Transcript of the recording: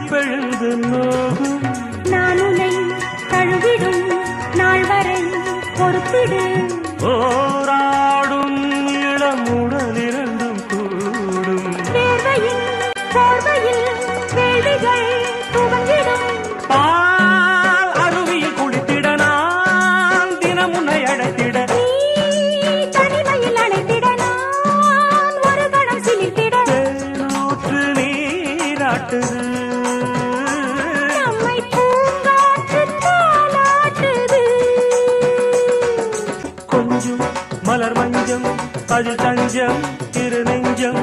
மனது நோகும். நான் உன்னை தழுவிடும் நாள் வரை பொறுத்திடு. போராடும் இளமுடல் இரண்டும் கூடும். வேர்வையில் போர்வையில் வேள்விகள் துவங்கிடும். பால் அருவியில் குளித்திட நான் தினம் உன்னை அழைத்திட. நீ தனிமையில் அழைத்திட நான் ஒரு கணம் சிலிர்த்திட தேனூற்று நீராட்டுது நெஞ்சும் மலர் மஞ்சம் அது தஞ்சம் திருநெஞ்சம்.